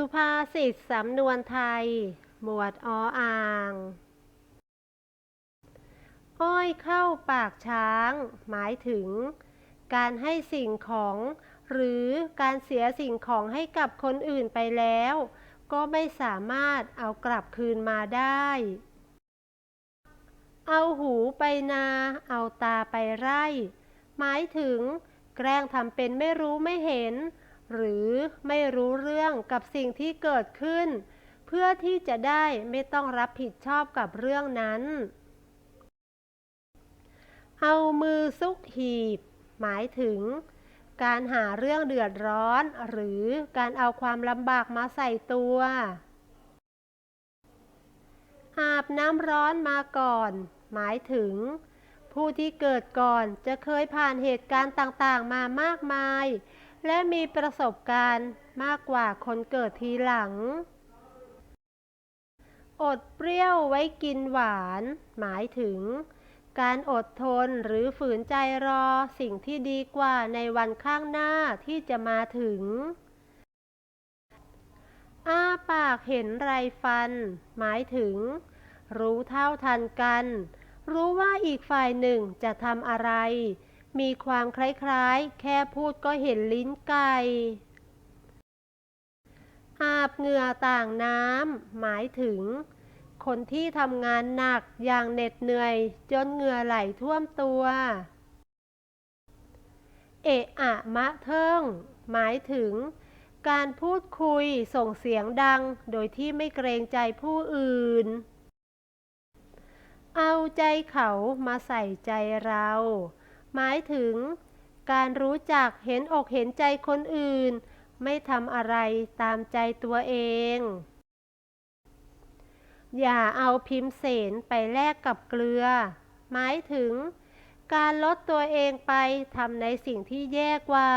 สุภาษิตสำนวนไทย หมวดออ่าง อ้อยเข้าปากช้าง หมายถึง การให้สิ่งของ หรือการเสียสิ่งของให้กับคนอื่นไปแล้ว ก็ไม่สามารถเอากลับคืนมาได้ เอาหูไปนา เอาตาไปไร่ หมายถึง แกล้งทำเป็นไม่รู้ไม่เห็น หรือไม่รู้เรื่องกับสิ่งที่เกิดขึ้น เพื่อที่จะได้ไม่ต้องรับผิดชอบกับเรื่องนั้น เอามือซุกหีบ หมายถึง การหาเรื่องเดือดร้อน หรือการเอาความลำบากมาใส่ตัวอาบน้ำร้อนมาก่อน หมายถึง ผู้ที่เกิดก่อนจะเคยผ่านเหตุการณ์ต่างๆมามากมาย และมีประสบการณ์มากกว่าคนเกิดทีหลัง อดเปรี้ยวไว้กินหวาน หมายถึง การอดทนหรือฝืนใจรอสิ่งที่ดีกว่าในวันข้างหน้าที่จะมาถึง อ้าปากเห็นไรฟัน หมายถึง รู้เท่าทันกัน รู้ว่าอีกฝ่ายหนึ่งจะทำอะไร มีความคล้ายๆ แค่พูดก็เห็นลิ้นไก่อาบเหงื่อต่างน้ำหมายถึง คนที่ทำงานหนักอย่างเหน็ดเหนื่อย จนเหงื่อไหลท่วมตัว เอะอะมะเทิงหมายถึง การพูดคุยส่งเสียงดังโดยที่ไม่เกรงใจผู้อื่น เอาใจเขามาใส่ใจเรา หมายถึง การรู้จักเห็นอกเห็นใจคนอื่น ไม่ทำอะไรตามใจตัวเอง อย่าเอาพิมพ์เสนไปแลกกับเกลือ หมายถึง การลดตัวเองไปทำในสิ่งที่แย่กว่า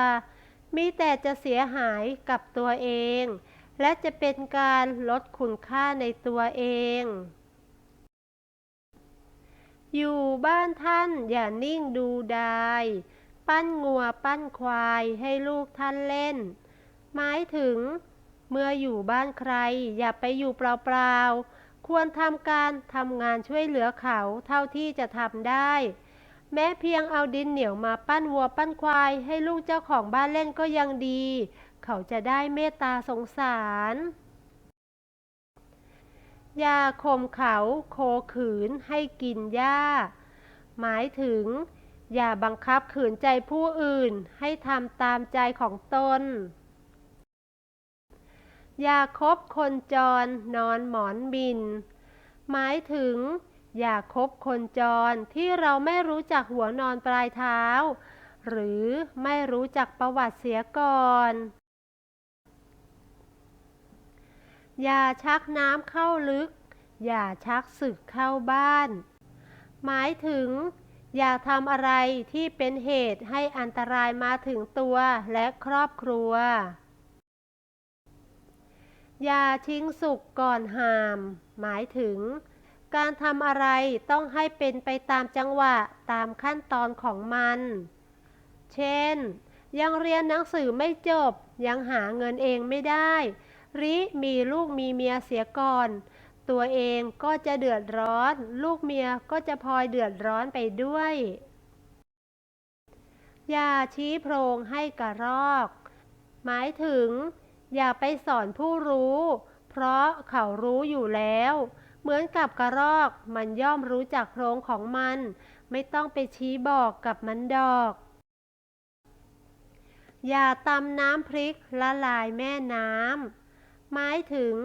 มีแต่จะเสียหายกับตัวเอง และจะเป็นการลดคุณค่าในตัวเอง อยู่บ้านท่านอย่านิ่งดูดาย ปั้นงัวปั้นควายให้ลูกท่านเล่น หมายถึง เมื่ออยู่บ้านใคร อย่าไปอยู่เปล่าๆ ควรทำการทำงานช่วยเหลือเขาเท่าที่จะทำได้ แม้เพียงเอาดินเหนียวมาปั้นวัวปั้นควายให้ลูกเจ้าของบ้านเล่นก็ยังดี เขาจะได้เมตตาสงสาร ยาข่มเขาโคขืนให้กินหญ้า หมายถึง อย่าบังคับขืนใจผู้อื่นให้ทำตามใจของตนอย่าคบคนจรนอนหมอนบิน หมายถึง อย่าคบคนจรที่เราไม่รู้จักหัวนอนปลายเท้า หรือไม่รู้จักประวัติเสียก่อน อย่าชักน้ำเข้าลึก อย่าชักศึกเข้าบ้าน หมายถึง อย่าทำอะไรที่เป็นเหตุให้อันตรายมาถึงตัวและครอบครัว อย่าทิ้งสุกก่อนหาม หมายถึง การทำอะไรต้องให้เป็นไปตามจังหวะตามขั้นตอนของมัน เช่น ยังเรียนหนังสือไม่จบ ยังหาเงินเองไม่ได้ ริมีลูกมีเมียเสียก่อน ตัวเองก็จะเดือดร้อน ลูกเมียก็จะพลอยเดือดร้อนไปด้วย อย่าชี้โพรงให้กระรอก หมายถึง อย่าไปสอนผู้รู้ เพราะเขารู้อยู่แล้ว เหมือนกับกระรอกมันย่อมรู้จักโพรงของมัน ไม่ต้องไปชี้บอกกับมันดอกอย่าตำน้ำพริกละลายแม่น้ำ หมายถึง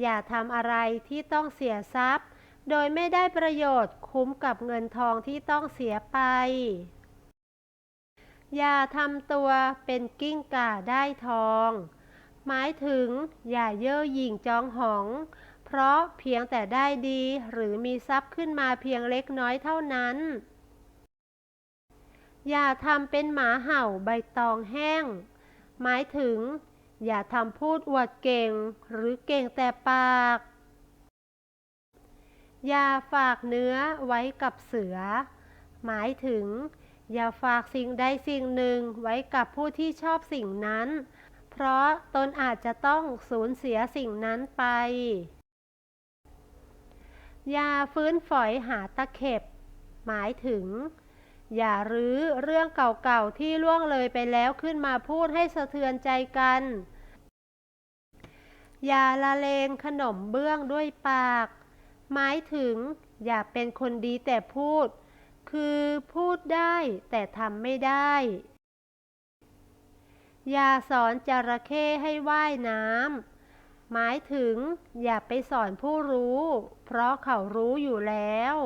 อย่าทำอะไรที่ต้องเสียทรัพย์ โดยไม่ได้ประโยชน์คุ้มกับเงินทองที่ต้องเสียไป อย่าทำตัวเป็นกิ้งก่าได้ทอง หมายถึง อย่าเย่อหยิ่งจองหอง เพราะเพียงแต่ได้ดีหรือมีทรัพย์ขึ้นมาเพียงเล็กน้อยเท่านั้นอย่าทำเป็นหมาเห่าใบตองแห้ง หมายถึง อย่าทำพูดอวดเก่งหรือเก่งแต่ปาก อย่าฝากเนื้อไว้กับเสือ หมายถึง อย่าฝากสิ่งใดสิ่งหนึ่งไว้กับผู้ที่ชอบสิ่งนั้น เพราะตนอาจจะต้องสูญเสียสิ่งนั้นไป อย่าฟื้นฝอยหาตะเข็บ หมายถึง อย่ารื้อเรื่องเก่าๆที่ล่วงเลยไปแล้วขึ้นมาพูดให้สะเทือนใจกัน อย่าละเลงขนมเบื้องด้วยปาก หมายถึง อย่าเป็นคนดีแต่พูด คือพูดได้แต่ทำไม่ได้ อย่าสอนจระเข้ให้ว่ายน้ำ หมายถึง อย่าไปสอนผู้รู้ เพราะเขารู้อยู่แล้ว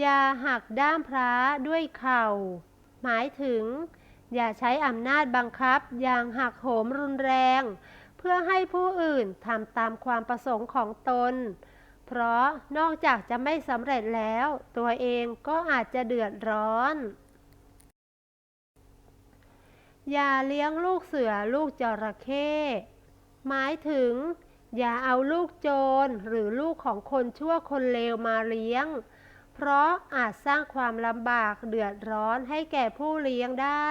อย่าหักด้ามพระด้วยเข่า หมายถึง อย่าใช้อำนาจบังคับอย่างหักโหมรุนแรง เพื่อให้ผู้อื่นทำตามความประสงค์ของตน เพราะนอกจากจะไม่สำเร็จแล้ว ตัวเองก็อาจจะเดือดร้อน อย่าเลี้ยงลูกเสือลูกจระเข้หมายถึง อย่าเอาลูกโจรหรือลูกของคนชั่วคนเลวมาเลี้ยงเพราะอาจสร้างความลำบากเดือดร้อนให้แก่ผู้เลี้ยงได้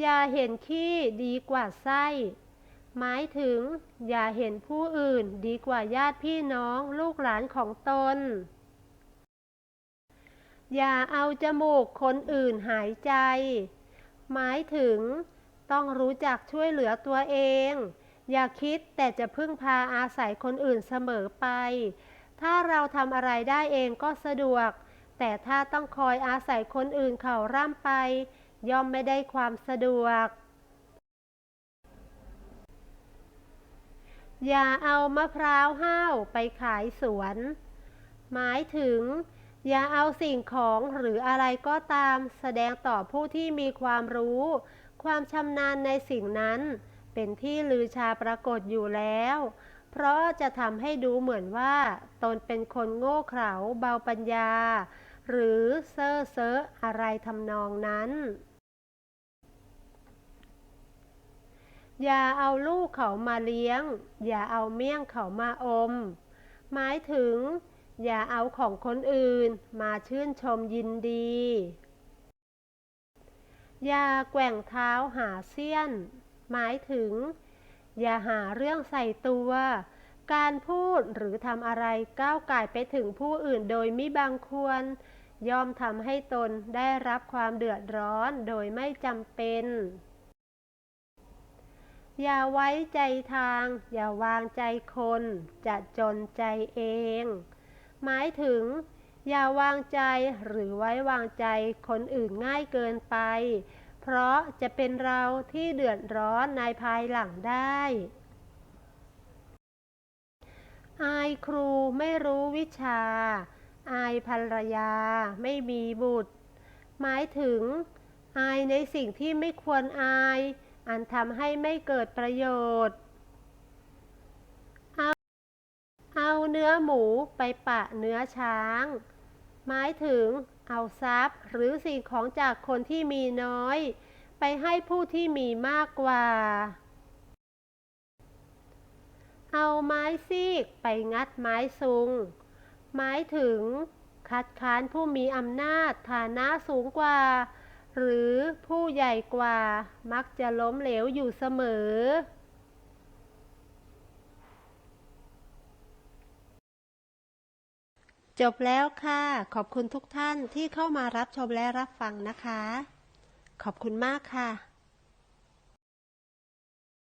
อย่าเห็นขี้ดีกว่าไส้ หมายถึง อย่าเห็นผู้อื่นดีกว่าญาติพี่น้องลูกหลานของตน อย่าเอาจมูกคนอื่นหายใจ หมายถึง ต้องรู้จักช่วยเหลือตัวเอง อย่าคิดแต่จะพึ่งพาอาศัยคนอื่นเสมอไป ถ้าเราทำอะไรได้เองก็สะดวก แต่ถ้าต้องคอยอาศัยคนอื่นเขาร่ำไป ย่อมไม่ได้ความสะดวก อย่าเอามะพร้าวห้าวไปขายสวน หมายถึง อย่าเอาสิ่งของหรืออะไรก็ตามแสดงต่อผู้ที่มีความรู้ ความชำนาญในสิ่งนั้น เป็นที่ลือชาปรากฏอยู่แล้ว เพราะจะทำให้ดูเหมือนว่า ตนเป็นคนโง่เขลาเบาปัญญา หรือเซ่อเซ่ออะไรทำนองนั้น อย่าเอาลูกเขามาเลี้ยง อย่าเอาเมี่ยงเขามาอม หมายถึง อย่าเอาของคนอื่นมาชื่นชมยินดี อย่าแกว่งเท้าหาเสี้ยน หมายถึง อย่าหาเรื่องใส่ตัว การพูดหรือทำอะไรก้าวไก่ไปถึงผู้อื่นโดยมิบังควร ย่อมทำให้ตนได้รับความเดือดร้อนโดยไม่จำเป็น อย่าไว้ใจทาง อย่าวางใจคน จะจนใจเอง หมายถึง อย่าวางใจหรือไว้วางใจคนอื่นง่ายเกินไป เพราะจะเป็นเราที่เดือดร้อนในภายหลังได้ อายครูไม่รู้วิชา อายภรรยาไม่มีบุตร หมายถึง อายในสิ่งที่ไม่ควรอาย อันทำให้ไม่เกิดประโยชน์ เอาเอาเนื้อหมูไปปะเนื้อช้าง หมายถึง เอาทรัพย์ หรือสิ่งของจากคนที่มีน้อย ไปให้ผู้ที่มีมากกว่า เอาไม้ซีกไปงัดไม้ซุง หมายถึง คัดค้านผู้มีอำนาจฐานะสูงกว่า หรือผู้ใหญ่กว่ามักจะล้มเหลวอยู่เสมอ จบแล้วค่ะ ขอบคุณทุกท่านที่เข้ามารับชมและรับฟังนะคะ ขอบคุณมากค่ะ